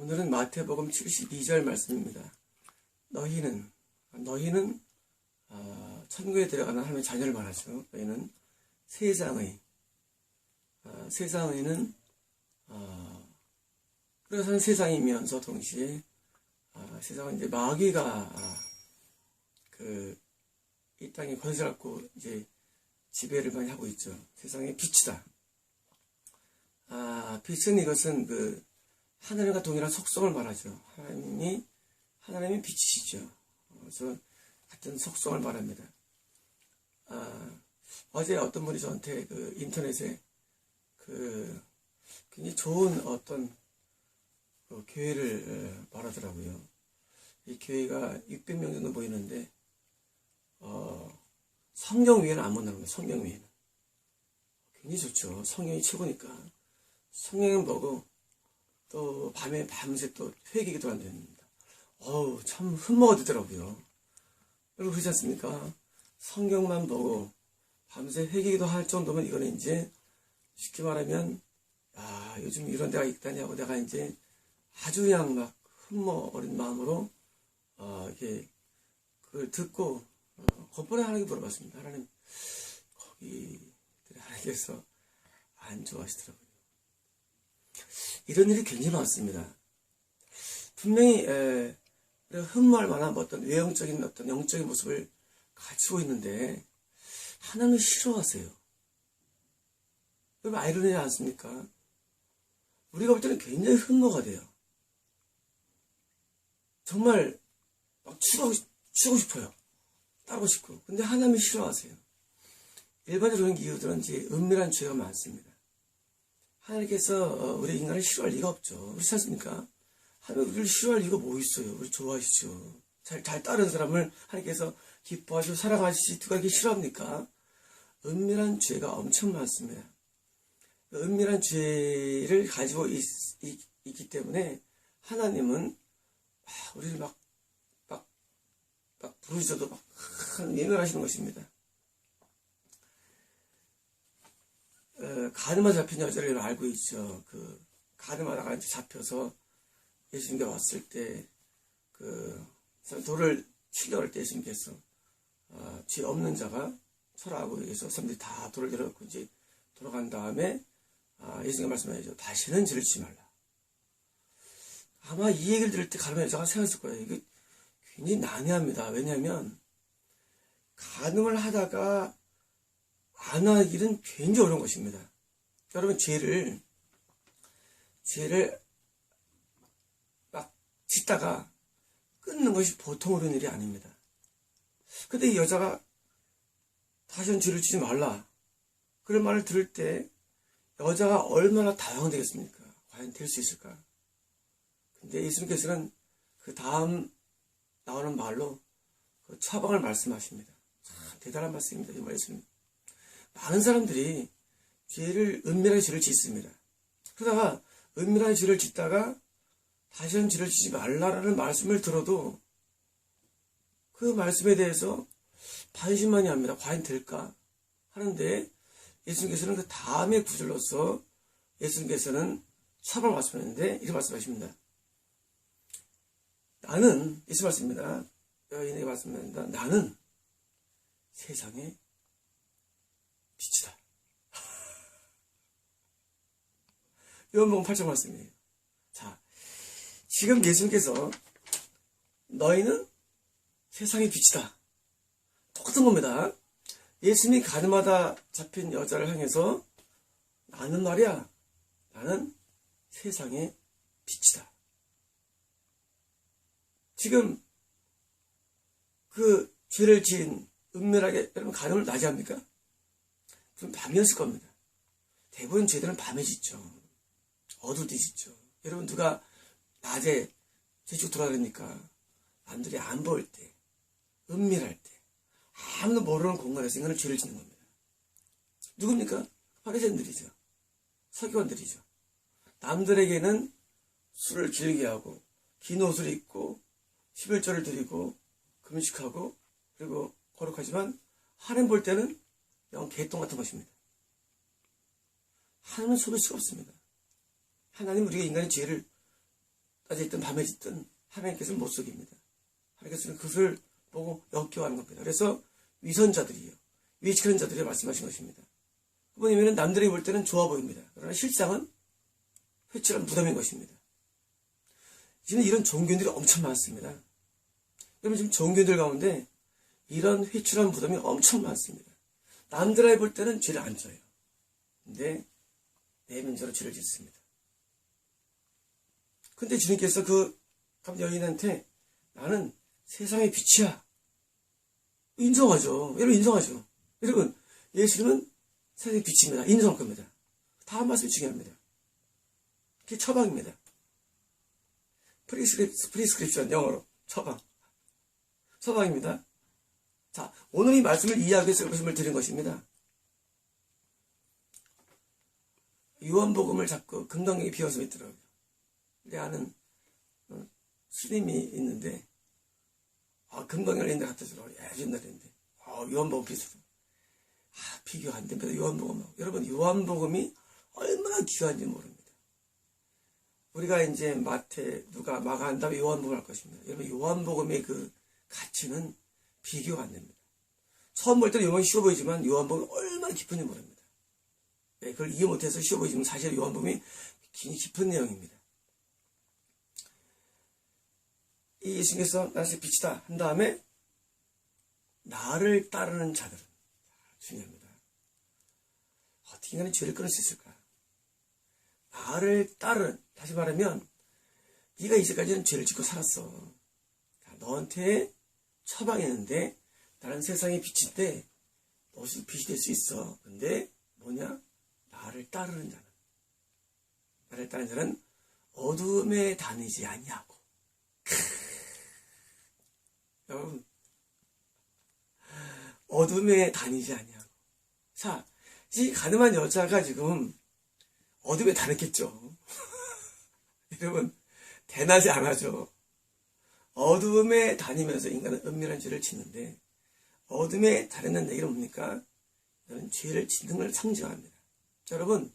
오늘은 마태복음 72절 말씀입니다. 너희는 너희는 어, 천국에 들어가는 하나님의 자녀를 말하죠. 너희는 세상의 어, 세상에는 어, 사는 세상이면서 동시에 어, 세상은 이제 마귀가 그 이 땅에 건설하고 이제 지배를 많이 하고 있죠. 세상의 빛이다. 아, 빛은 이것은 그 하늘과 동일한 속성을 말하죠. 하나님이 하나님이 빛이시죠. 그래서 같은 속성을 말합니다. 아, 어제 어떤 분이 저한테 그 인터넷에 그 굉장히 좋은 어떤 그 교회를 말하더라고요. 이 교회가 600명 정도 모이는데 어, 성경 위에는 안 본다는 거예요. 성경 위에는. 굉장히 좋죠. 성경이 최고니까. 성경은 보고 또 밤에 밤새 또 회개기도 한답니다. 어우 참 흠먹어지더라고요. 여러분 그렇지 않습니까? 성경만 보고 밤새 회개기도 할 정도면 이거는 이제 쉽게 말하면 야 요즘 이런 데가 있다냐고 내가 이제 아주 그냥 막 흠먹어린 마음으로 어 이게 그걸 듣고 어, 건번에 하나님께 물어봤습니다. 하나님 거기 하나님께서 안 좋아하시더라고요. 이런 일이 굉장히 많습니다. 분명히 에, 흠모할 만한 어떤 외형적인 어떤 영적인 모습을 갖추고 있는데 하나님을 싫어하세요. 여러분 아이러니지 않습니까? 우리가 볼 때는 굉장히 흠모가 돼요. 정말 막 추고, 추고 싶어요. 따르고 싶고. 근데 하나님이 싫어하세요. 일반적으로 그런 이유들은 이제 은밀한 죄가 많습니다. 하나님께서 어, 우리 인간을 싫어할 리가 없죠. 그렇지 않습니까? 하나님 우리를 싫어할 이유가 뭐 있어요? 우리 좋아하시죠. 잘, 잘 따르는 사람을 하나님께서 기뻐하시고 사랑하시지 누가 이렇게 싫어합니까? 은밀한 죄가 엄청 많습니다. 은밀한 죄를 가지고 있, 기 때문에 하나님은 우리를 막, 막, 막 부르셔도 막 예멸하시는 것입니다. 어, 가늠아 잡힌 여자를 알고 있죠. 그 가늠하다가 이제 잡혀서 예수님께 왔을 때 그 돌을 치려고 할때 예수님께서 어, 죄 없는 자가 철하고 해서 사람들이 다 돌을 열어놓고 이제 돌아간 다음에 아, 예수님이 말씀하죠. 다시는 죄를 지지 말라. 아마 이 얘기를 들을 때 가늠 여자가 생각했을 거예요. 이게 굉장히 난해합니다. 왜냐하면 가늠을 하다가 안 하기는 굉장히 어려운 것입니다. 여러분 죄를 죄를 막 짓다가 끊는 것이 보통 어려운 일이 아닙니다. 근데 이 여자가 다시는 죄를 지지 말라. 그런 말을 들을 때 여자가 얼마나 당황되겠습니까? 과연 될 수 있을까? 근데 예수님께서는 그 다음 나오는 말로 그 처방을 말씀하십니다. 참 대단한 말씀입니다. 이 말씀. 많은 사람들이 죄를 은밀한 죄를 짓습니다. 그러다가 은밀한 죄를 짓다가 다시는 죄를 짓지 말라라는 말씀을 들어도 그 말씀에 대해서 반신만이 합니다. 과연 될까? 하는데 예수님께서는 그 다음의 구절로서 예수님께서는 사방 말씀하는데 이렇게 말씀하십니다. 나는 예수 말씀입니다. 여인에게 말씀합니다. 나는 세상의 빛이다. 요한복음 8장 말씀이에요. 자, 지금 예수님께서 너희는 세상의 빛이다. 똑같은 겁니다. 예수님이 가늠하다 잡힌 여자를 향해서 나는 말이야. 나는 세상의 빛이다. 지금 그 죄를 지은 은밀하게 여러분 가늠을 낮에 합니까? 그럼 밤이었을 겁니다. 대부분 죄들은 밤에 짓죠. 어두울 때 짓죠. 여러분 누가 낮에 제주 돌아다니까 남들이 안 보일 때, 은밀할 때, 아무도 모르는 공간에서 인간은 죄를 짓는 겁니다. 누굽니까? 파리새인들이죠. 서기관들이죠. 남들에게는 술을 길게 하고 긴 옷을 입고 11절을 드리고 금식하고 그리고 거룩하지만 하나님 볼 때는 영 개똥 같은 것입니다. 하나님은 속일 수가 없습니다. 하나님 우리가 인간의 죄를 있든 밤에 있든 하나님께서는 못 속입니다. 하나님께서는 그것을 보고 역겨워하는 겁니다. 그래서 위선자들이요. 위치하는 자들이 말씀하신 것입니다. 뭐냐면 남들이 볼 때는 좋아 보입니다. 그러나 실상은 회칠한 무덤인 것입니다. 지금 이런 종교인들이 엄청 많습니다. 여러분 지금 종교인들 가운데 이런 회출한 무덤이 엄청 많습니다. 남들이 볼 때는 죄를 안 져요. 근데 내면적으로 죄를 짓습니다. 근데 주님께서 그 여인한테 나는 세상의 빛이야. 인정하죠. 여러분 인정하죠. 여러분 예수님은 세상의 빛입니다. 인정할 겁니다. 다음 말씀이 중요합니다. 그게 처방입니다. 프리스크립, 프리스크립션 영어로 처방. 처방입니다. 자, 오늘 이 말씀을 이해하기 위해서 말씀을 드린 것입니다. 요한복음을 자꾸 금강경에 비워서 있더라고요. 우리 아는 어, 스님이 있는데 아, 금강경을 있는데 갖다 주라고 아주 옛날인데 아, 요한복음 비슷해. 아, 비교 안 됩니다. 요한복음하고. 여러분, 요한복음이 얼마나 귀한지 모릅니다. 우리가 이제 마태, 누가 마가 한 다음에 요한복음 할 것입니다. 여러분, 요한복음의 그 가치는 비교가 안 됩니다. 처음 볼 때는 요한이 쉬워 보이지만 요한복음이 얼마나 깊은지 모릅니다. 네, 그걸 이해 못해서 쉬워 보이지만 사실 요한복음이 깊은 내용입니다. 이 예수님께서 나의 빛이다 한 다음에 나를 따르는 자들은 중요합니다. 어떻게 인간이 죄를 끊을 수 있을까? 나를 따른 다시 말하면 네가 이제까지는 죄를 짓고 살았어. 너한테 처방했는데 다른 세상의 빛인데 너도 빛이 될 수 있어. 근데 뭐냐? 나를 따르는 자는 나를 따르는 자는 어둠에 다니지 아니하고 여러분 어둠에 다니지 아니하고 자, 이 가늠한 여자가 지금 어둠에 다녔겠죠. 여러분 대낮에 안 하죠. 어둠에 다니면서 인간은 은밀한 죄를 짓는데 어둠에 다녔는 얘기는 뭡니까? 이는 죄를 짓는 걸 상징합니다. 자, 여러분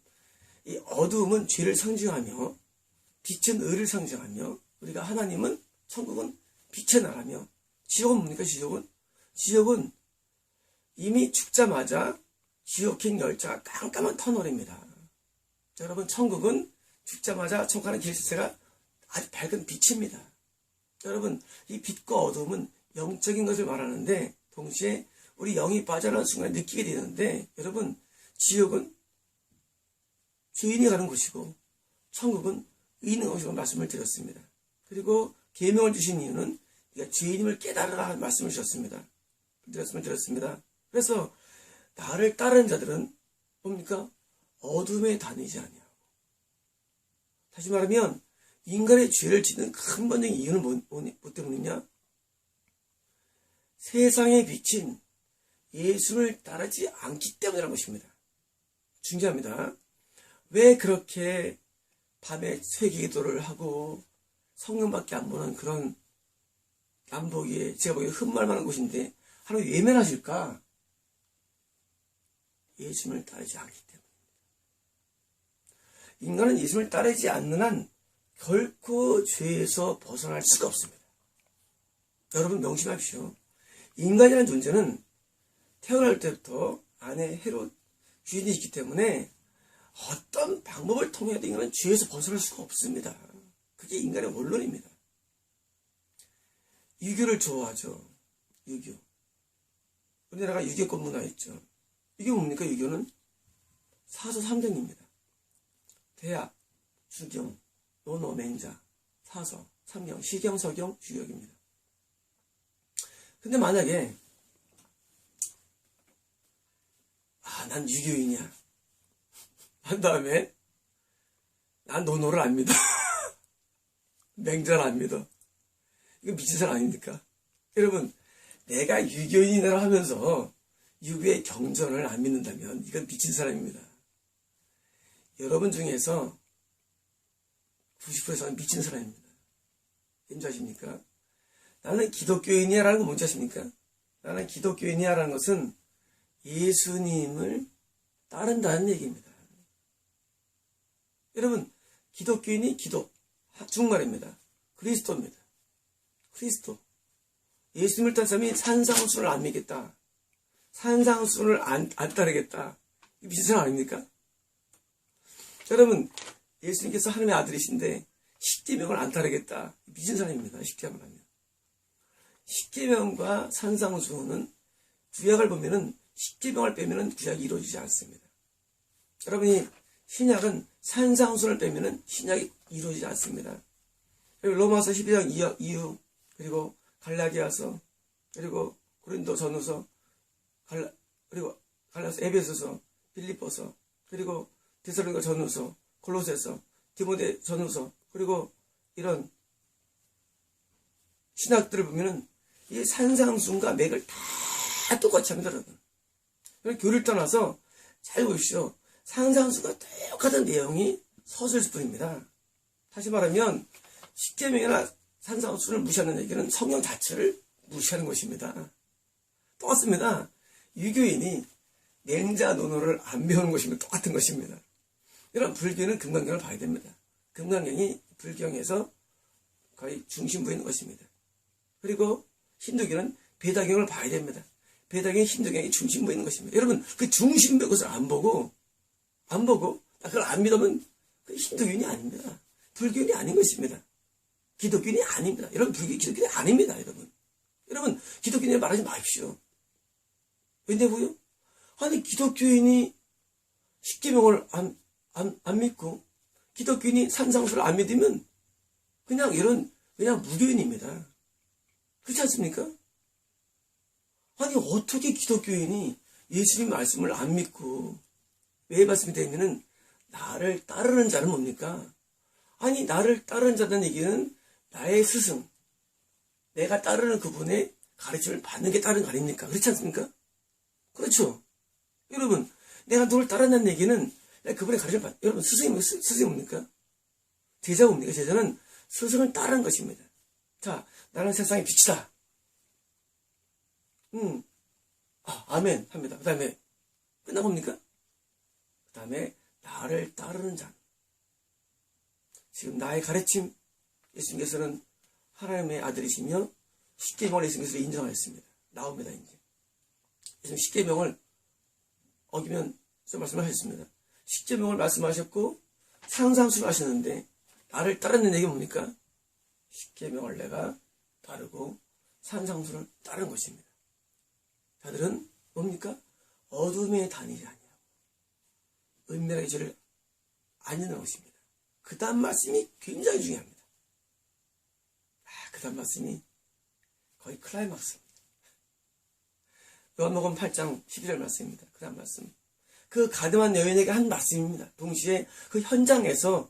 이 어둠은 죄를 상징하며 빛은 의를 상징하며 우리가 하나님은 천국은 빛의 나라며 지옥은 뭡니까 지옥은? 지옥은 이미 죽자마자 지옥행 열차가 깜깜한 터널입니다. 자, 여러분 천국은 죽자마자 천국하는 길세가 아주 밝은 빛입니다. 자, 여러분 이 빛과 어둠은 영적인 것을 말하는데 동시에 우리 영이 빠져나는 순간 느끼게 되는데 여러분 지옥은 주인이 가는 곳이고 천국은 의인의 곳이고 말씀을 드렸습니다. 그리고 계명을 주신 이유는 네가 주인임을 깨달으라 말씀을 주셨습니다. 드렸으면 드렸습니다. 그래서 나를 따르는 자들은 뭡니까? 어둠에 다니지 아니하고 다시 말하면 인간의 죄를 짓는 근본적인 이유는 뭐, 뭐, 뭐 때문이냐? 세상에 비친 예수를 따르지 않기 때문이라는 것입니다. 중요합니다. 왜 그렇게 밤에 쇠기도를 하고 성령밖에 안 보는 그런 남보기에 제가 보기에 흠말만한 곳인데 하나님 외면하실까? 예수님을 따르지 않기 때문입니다. 인간은 예수님을 따르지 않는 한 결코 죄에서 벗어날 수가 없습니다. 여러분 명심하십시오. 인간이라는 존재는 태어날 때부터 안에 해로 주인이 있기 때문에 어떤 방법을 통해도 인간은 죄에서 벗어날 수가 없습니다. 그게 인간의 원론입니다. 유교를 좋아하죠. 유교. 우리나라가 유교권 문화 있죠. 이게 뭡니까, 유교는? 사서 삼경입니다. 대학, 주경, 논어, 맹자, 사서, 삼경, 시경, 서경, 주역입니다. 근데 만약에, 아, 난 유교인이야. 한 다음에, 난 논어를 안 믿어. 맹자를 안 믿어. 이거 미친 사람 아닙니까? 여러분, 내가 유교인이라 하면서 유교의 경전을 안 믿는다면 이건 미친 사람입니다. 여러분 중에서 90% 이상은 미친 사람입니다. 인지 아십니까? 나는 기독교인이야라는 건 뭔지 아십니까? 나는 기독교인이야라는 것은 예수님을 따른다는 얘기입니다. 여러분, 기독교인이 기독, 중말입니다. 그리스도입니다. 그리스도. 예수님을 따른 사람이 산상수를 안 믿겠다. 산상수를 안, 안 따르겠다. 이 미친 사람 아닙니까? 여러분, 예수님께서 하나님의 아들이신데 십계명을 안 따르겠다. 미친 사람입니다. 십계명을 하면. 십계명과 산상수는 구약을 보면은 십계명을 빼면은 구약이 이루어지지 않습니다. 여러분이 신약은 산상수를 빼면은 신약이 이루어지지 않습니다. 그리고 로마서 12장 이후 그리고 갈라디아서 그리고 고린도 전후서 갈라 그리고 갈라서 에베소서 빌립보서 그리고 데살로니가 전후서 골로새서 디모데 전후서 그리고 이런 신학들을 보면은 이 산상순과 맥을 다 똑같이 합니다, 여러분. 교리를 떠나서 잘 보십시오. 산상순과 똑같은 내용이 서술일 뿐입니다. 다시 말하면 십계명이나 산상순을 무시하는 얘기는 성경 자체를 무시하는 것입니다. 똑같습니다. 유교인이 냉자 논어를 안 배우는 것이면 똑같은 것입니다. 이런 불교는 금강경을 봐야 됩니다. 금강경이 불경에서 거의 중심부에 있는 것입니다. 그리고 힌두교는 배다경을 봐야 됩니다. 배다경이 힌두경이 중심부에 있는 것입니다. 여러분 그 중심부 것을 안 보고 안 보고 그걸 안 믿으면 그 힌두교인이 아닙니다. 불교인이 아닌 것입니다. 기독교인이 아닙니다. 여러분 불교 기독교인이 아닙니다. 여러분 여러분 기독교인이 말하지 마십시오. 왜냐고요? 아니 기독교인이 십계명을 안, 안, 안 믿고 기독교인이 산상수를 안 믿으면 그냥 이런 그냥 무교인입니다. 그렇지 않습니까? 아니 어떻게 기독교인이 예수님 말씀을 안 믿고 왜 말씀이 되면은 나를 따르는 자는 뭡니까? 아니 나를 따르는 자라는 얘기는 나의 스승 내가 따르는 그분의 가르침을 받는 게 따르는 거 아닙니까? 그렇지 않습니까? 그렇죠. 여러분 내가 너를 따른다는 얘기는 그분의 가르침을 받 여러분 스승이 스, 스승이 뭡니까? 제자가 뭡니까? 제자는 스승을 따르는 것입니다. 자 나는 세상의 빛이다. 음, 아, 아멘 합니다. 그 다음에 끝나 봅니까? 그 다음에 나를 따르는 자. 지금 나의 가르침 예수님께서는 하나님의 아들이시며 십계명을 예수님께서 인정하였습니다. 나옵니다 이제. 예수님 십계명을 어기면 저 말씀을 하셨습니다. 십계명을 말씀하셨고 상상수를 하셨는데 나를 따르는 얘기 뭡니까? 십계명을 내가 따르고 산상수를 따른 것입니다. 자들은 뭡니까? 어둠에 다니지 아니하고 은밀하게 죄를 안 잊는 것입니다. 그 다음 말씀이 굉장히 중요합니다. 아, 그 다음 말씀이 거의 클라이막스입니다. 요한복음 8장 11절 말씀입니다. 그 다음 말씀. 그 가늠한 여인에게 한 말씀입니다. 동시에 그 현장에서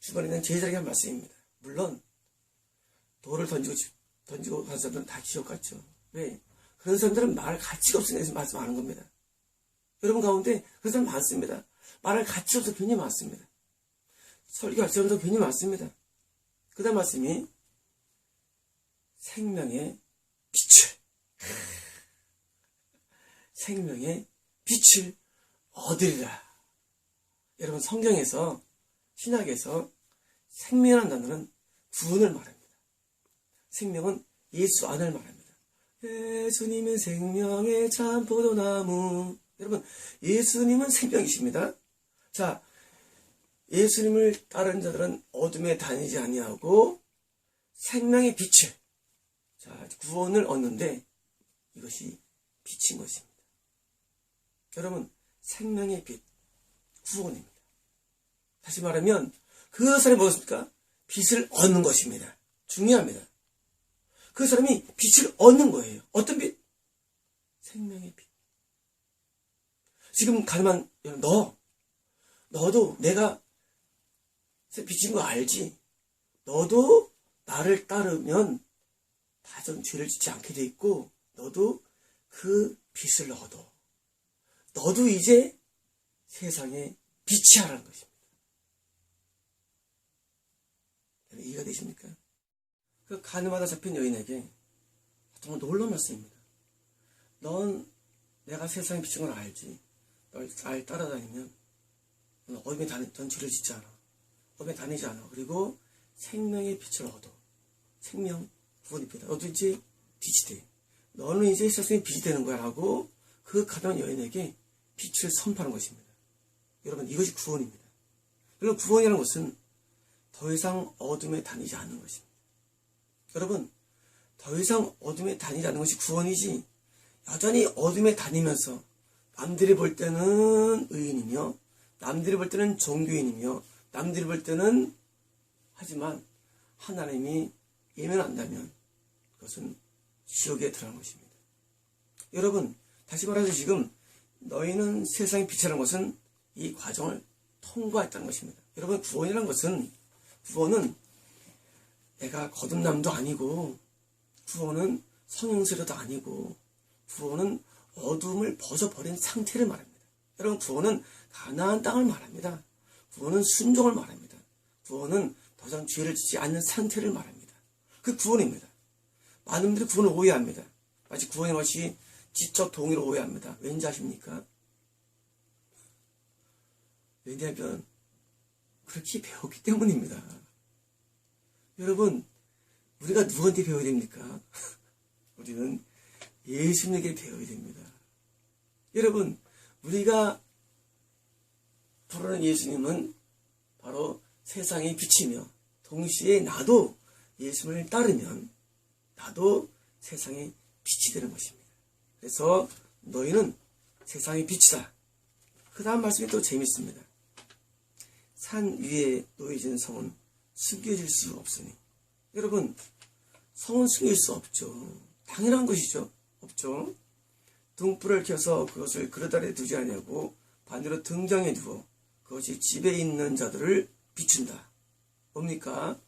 주변에 있는 제자에게 한 말씀입니다. 물론 돌을 던지고 던지고 간 사람들은 다 기억 같죠. 왜? 그런 사람들은 말할 가치가 없으니까 말씀 하는 겁니다. 여러분 가운데 그런 사람 많습니다. 말할 가치 없어 괜히 많습니다. 설교할 사람도 괜히 많습니다. 그 다음 말씀이 생명의 빛을 생명의 빛을 얻으리라. 여러분 성경에서 신학에서 생명이라는 단어는 구원을 말합니다. 생명은 예수 안을 말합니다. 예수님은 생명의 참 포도나무. 여러분, 예수님은 생명이십니다. 자, 예수님을 따르는 자들은 어둠에 다니지 아니하고 생명의 빛을, 자, 구원을 얻는데 이것이 빛인 것입니다. 여러분, 생명의 빛, 구원입니다. 다시 말하면 그 사람이 무엇입니까? 빛을 얻는 것입니다. 중요합니다. 그 사람이 빛을 얻는 거예요. 어떤 빛? 생명의 빛. 지금 가만 너, 너도 내가 빛인 거 알지? 너도 나를 따르면 다전 죄를 짓지 않게 돼 있고 너도 그 빛을 얻어. 너도 이제 세상에 빛이 하라는 것입니다. 이해가 되십니까? 그 가늠하다 잡힌 여인에게 정말 놀라운 말씀입니다. 넌 내가 세상에 비친 걸 알지. 널 잘 따라다니면 어둠에 다니, 넌 죄를 짓지 않아. 어둠에 다니지 않아. 그리고 생명의 빛을 얻어. 생명, 필요하다. 너도 이제 빛이 돼. 너는 이제 세상에 빛이 되는 거야. 라고 그 가난 여인에게 빛을 선포하는 것입니다. 여러분, 이것이 구원입니다. 여러분, 구원이라는 것은 더 이상 어둠에 다니지 않는 것입니다. 여러분, 더 이상 어둠에 다니지 않는 것이 구원이지, 여전히 어둠에 다니면서 남들이 볼 때는 의인이며, 남들이 볼 때는 종교인이며, 남들이 볼 때는 하지만 하나님이 예면한다면 그것은 지옥에 들어가는 것입니다. 여러분, 다시 말해서 지금 너희는 세상의 빛이라는 것은 이 과정을 통과했다는 것입니다. 여러분, 구원이라는 것은, 구원은 내가 거듭남도 아니고, 구원은 성형세례도 아니고, 구원은 어둠을 벗어버린 상태를 말합니다. 여러분, 구원은 가나안 땅을 말합니다. 구원은 순종을 말합니다. 구원은 더 이상 죄를 짓지 않는 상태를 말합니다. 그 구원입니다. 많은 분들이 구원을 오해합니다. 마치 구원의 것이 지적 동의로 오해합니다. 왠지 아십니까? 왜냐하면 그렇게 배웠기 때문입니다. 여러분, 우리가 누구한테 배워야 됩니까? 우리는 예수님에게 배워야 됩니다. 여러분, 우리가 부르는 예수님은 바로 세상의 빛이며 동시에 나도 예수님을 따르면 나도 세상의 빛이 되는 것입니다. 그래서 너희는 세상의 빛이다. 그 다음 말씀이 또 재밌습니다. 산 위에 놓여진 성은 숨겨질 수 없으니. 여러분, 성은 숨길 수 없죠. 당연한 것이죠. 없죠. 등불을 켜서 그것을 그릇 아래 두지 않냐고 반대로 등장에 두어 그것이 집에 있는 자들을 비춘다. 뭡니까?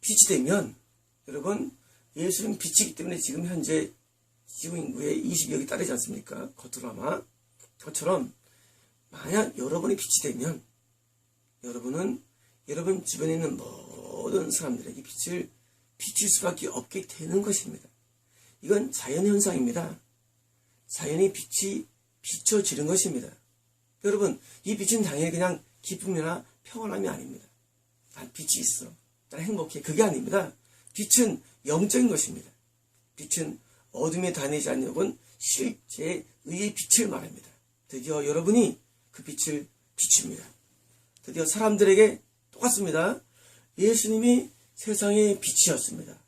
빛이 되면 여러분 예수는 빛이기 때문에 지금 현재 지구 인구의 20여억이 따르지 않습니까? 겉으로 아마 그것처럼 만약 여러분이 빛이 되면 여러분은 여러분 주변에 있는 모든 사람들에게 빛을 비출 수밖에 없게 되는 것입니다. 이건 자연현상입니다. 자연의 빛이 비춰지는 것입니다. 여러분, 이 빛은 당연히 그냥 기쁨이나 평안함이 아닙니다. 난 빛이 있어. 난 행복해. 그게 아닙니다. 빛은 영적인 것입니다. 빛은 어둠에 다니지 않는 건 실제 의의 빛을 말합니다. 드디어 여러분이 그 빛을 비춥니다. 드디어 사람들에게 똑같습니다. 예수님이 세상의 빛이었습니다.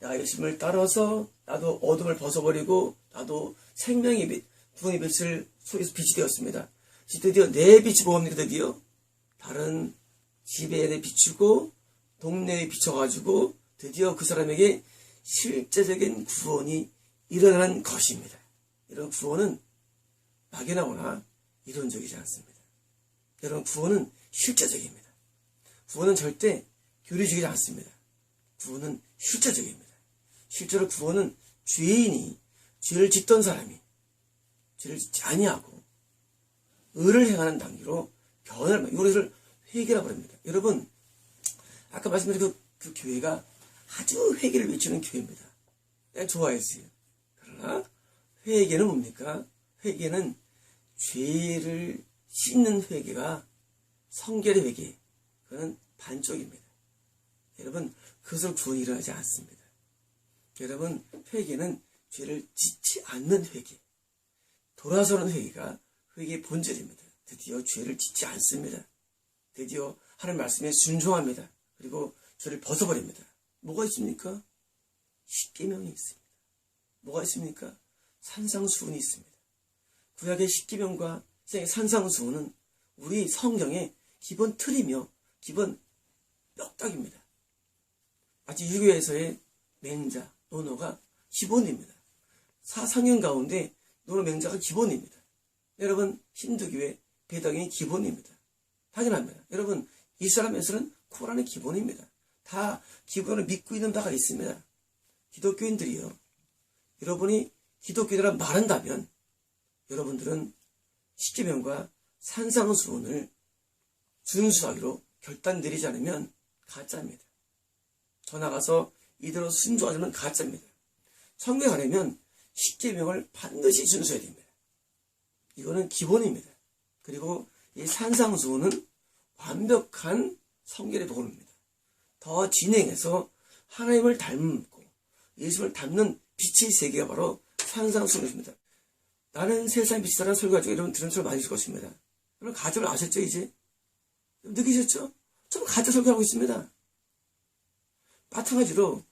내가 예수님을 따라서 나도 어둠을 벗어버리고 나도 생명의 빛, 구원의 빛을 속에서 빛이 되었습니다. 드디어 내 빛이 뭡니까 드디어? 다른 집에 비추고 동네에 비춰가지고 드디어 그 사람에게 실제적인 구원이 일어나는 것입니다. 이런 구원은 막연하거나 이론적이지 않습니다. 여러분 구원은 실제적입니다. 구원은 절대 교리적이지 않습니다. 구원은 실제적입니다. 실제로 구원은 죄인이 죄를 짓던 사람이 죄를 짓지 아니하고 의를 행하는 단계로 변을 이것을 회개라고 합니다. 여러분 아까 말씀드린 그, 그 교회가 아주 회개를 외치는 교회입니다. 좋아했어요. 그러나 회개는 뭡니까? 회개는 죄를 씻는 회개가 성결의 회개. 그거는 반쪽입니다. 여러분 그것을 구원이 일어나지 않습니다. 여러분 회개는 죄를 짓지 않는 회개. 돌아서는 회개가 회개의 본질입니다. 드디어 죄를 짓지 않습니다. 드디어 하나님 말씀에 순종합니다. 그리고 죄를 벗어버립니다. 뭐가 있습니까? 십계명이 있습니다. 뭐가 있습니까? 산상수훈이 있습니다. 구약의 십계명과 산상수훈은 우리 성경의 기본 틀이며 기본 뼈딱입니다. 마치 유교에서의 맹자, 논어가 기본입니다. 사상형 가운데 논어 맹자가 기본입니다. 여러분 힌두교의 배당이 기본입니다. 당연합니다. 여러분 이슬람에서는 코란이 기본입니다. 다 기본을 믿고 있는 바가 있습니다. 기독교인들이요. 여러분이 기독교인이라 말한다면 여러분들은 십계명과 산상수훈을 준수하기로 결단 내리지 않으면 가짜입니다. 더 나가서 이대로 순종하자면 가짜입니다. 성경 안에면 십계명을 반드시 준수해야 됩니다. 이거는 기본입니다. 그리고 이 산상수훈은 완벽한 성결의 복음입니다. 더 진행해서 하나님을 닮고 예수를 닮는 빛의 세계가 바로 산상수훈입니다. 나는 세상 빛이라는 설교 가지고 여러분 들은 설 많이 있을 것입니다. 여러분 가정을 아셨죠 이제? 느끼셨죠? 좀 가짜 설교하고 있습니다. 마찬가지로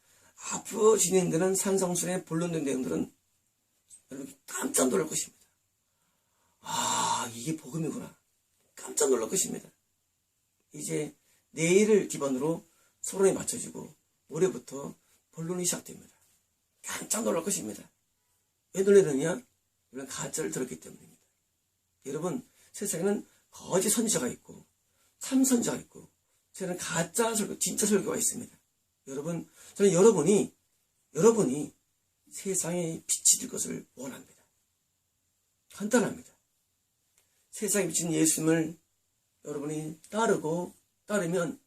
앞으로 진행되는 산성순의 본론된 내용들은 여러분 깜짝 놀랄 것입니다. 아 이게 복음이구나. 깜짝 놀랄 것입니다. 이제 내일을 기반으로 서론이 맞춰지고 모레부터 본론이 시작됩니다. 깜짝 놀랄 것입니다. 왜 놀라느냐? 이런 가짜를 들었기 때문입니다. 여러분 세상에는 거짓 선지자가 있고 참 선지자가 있고 저는 가짜 설교, 진짜 설교가 있습니다. 여러분 저는 여러분이 여러분이 세상에 빛이 될 것을 원합니다. 간단합니다. 세상에 비친 예수님을 여러분이 따르고 따르면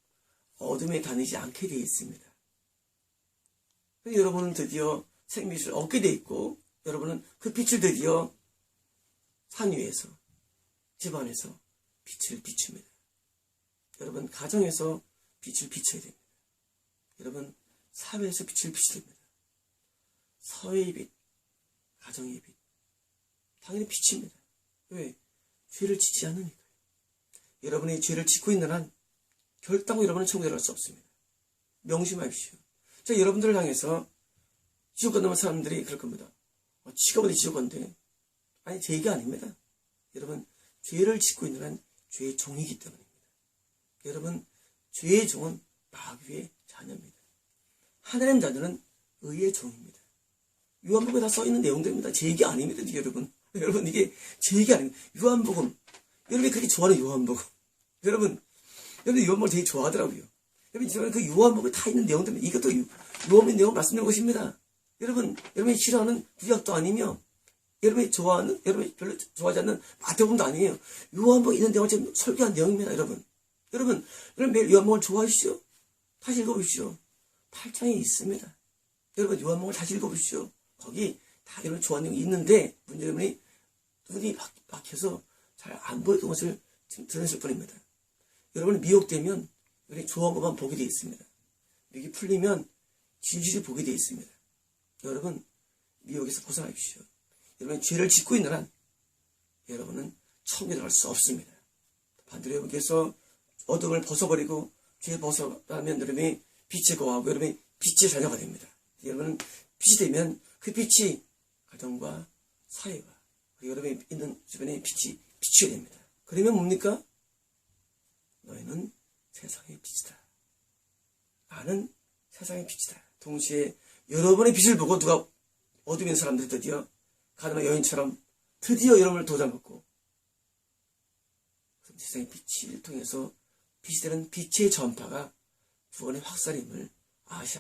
어둠에 다니지 않게 되어 있습니다. 여러분은 드디어 생빛을 얻게 되어 있고 여러분은 그 빛을 드디어 산 위에서 집안에서 빛을 비춥니다. 여러분 가정에서 빛을 비춰야 됩니다. 여러분 사회에서 빛을 비춰야 됩니다. 사회의 빛, 가정의 빛, 당연히 빛입니다. 왜? 죄를 짓지 않으니까요. 여러분이 죄를 짓고 있는 한 결단코 여러분은 천국에 들어갈 수 없습니다. 명심하십시오. 자, 여러분들을 향해서 지옥 간다는 사람들이 그럴 겁니다. 어, 지가 어디 지옥 간대? 아니, 제 얘기 아닙니다. 여러분, 죄를 짓고 있는 한 죄의 종이기 때문입니다. 여러분, 죄의 종은 마귀의 자녀입니다. 하나님 자녀는 의의 종입니다. 요한복음에 다 써있는 내용들입니다. 제 얘기 아닙니다, 여러분. 여러분, 이게 제 얘기 아닙니다. 요한복음. 여러분이 그렇게 좋아하는 요한복음. 여러분, 여러분 요한복음 되게 좋아하더라고요. 여러분, 저는 그 요한복음에 다 있는 내용들입니다. 이것도 요한복음 내용 말씀드린 것입니다. 여러분, 여러분이 싫어하는 구약도 아니며, 여러분이 좋아하는, 여러분이 별로 좋아하지 않는 마태복음도 아니에요. 요한복음 있는 내용을 지금 설교한 내용입니다, 여러분. 여러분, 여러분 매일 요한복음을 좋아하시죠? 다시 읽어보시죠. 8장에 있습니다. 여러분, 요한복음을 다시 읽어보시죠. 거기 다 여러분 좋아하는 내용이 있는데, 문제 여러분이 눈이 막, 막혀서 잘 안 보이던 것을 지금 들으실 뿐입니다. 여러분이 미혹되면, 좋아한 것만 보게 되어 있습니다. 미혹이 풀리면 진실이 보게 되어 있습니다. 여러분, 미혹에서 벗어나십시오. 여러분이 죄를 짓고 있는 한, 여러분은 천국에 들어갈 수 없습니다. 반대로 여러분께서 어둠을 벗어버리고 죄 벗어나면 여러분이 빛에 거하고 여러분이 빛의 자녀가 됩니다. 여러분은 빛이 되면 그 빛이 가정과 사회와 그리고 여러분이 있는 주변에 빛이 비추게 됩니다. 그러면 뭡니까? 너희는 세상의 빛이다. 나는 세상의 빛이다. 동시에 여러분의 빛을 보고 누가 어둠인 사람들이 드디어 가늠한 여인처럼 드디어 여러분을 도장받고 세상의 빛을 통해서 빛이 되는 빛의 전파가 구원의 확산임을 아셔야